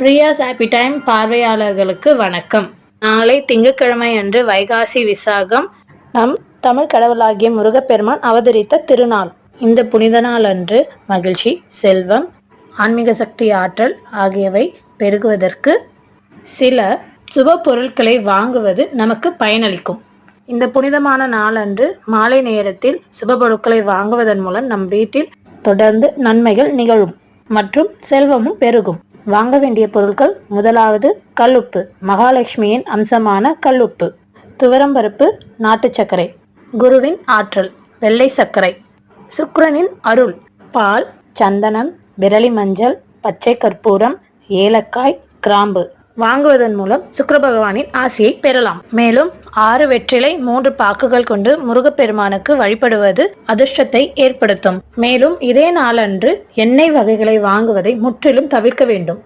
பிரியாஸ் happy time பார்வையாளர்களுக்கு வணக்கம். நாளை திங்கட்கிழமை அன்று வைகாசி விசாகம் நம் தமிழ் கடவுளாகிய முருகப்பெருமான் அவதரித்த திருநாள். இந்த புனித நாள் அன்று மகிழ்ச்சி செல்வம் ஆன்மீக சக்தி ஆற்றல் ஆகியவை பெருகுவதற்கு சில சுப பொருட்களை வாங்குவது நமக்கு பயனளிக்கும். இந்த புனிதமான நாளன்று மாலை நேரத்தில் சுப பொருட்களை வாங்குவதன் மூலம் நம் வீட்டில் தொடர்ந்து நன்மைகள் நிகழும் மற்றும் செல்வமும் பெருகும். வாங்க வேண்டிய பொருட்கள் முதலாவது கல்லுப்பு மகாலட்சுமியின் அம்சமான கல்லுப்பு. துவரம்பருப்பு நாட்டு சர்க்கரை. குருவின் ஆற்றல் வெள்ளை சர்க்கரை. சுக்கரனின் அருள் பால் சந்தனம் விரலி மஞ்சள் பச்சை கற்பூரம் ஏலக்காய் கிராம்பு. வாங்குவதன் மூலம் சுக்கர பகவானின் ஆசையை பெறலாம். மேலும் ஆறு வெற்றிலை மூன்று பாக்குகள் கொண்டு முருகப்பெருமானுக்கு வழிபடுவது அதிர்ஷ்டத்தை ஏற்படுத்தும். மேலும் இதே நாளன்று எண்ணெய் வகைகளை வாங்குவதை முற்றிலும் தவிர்க்க வேண்டும்.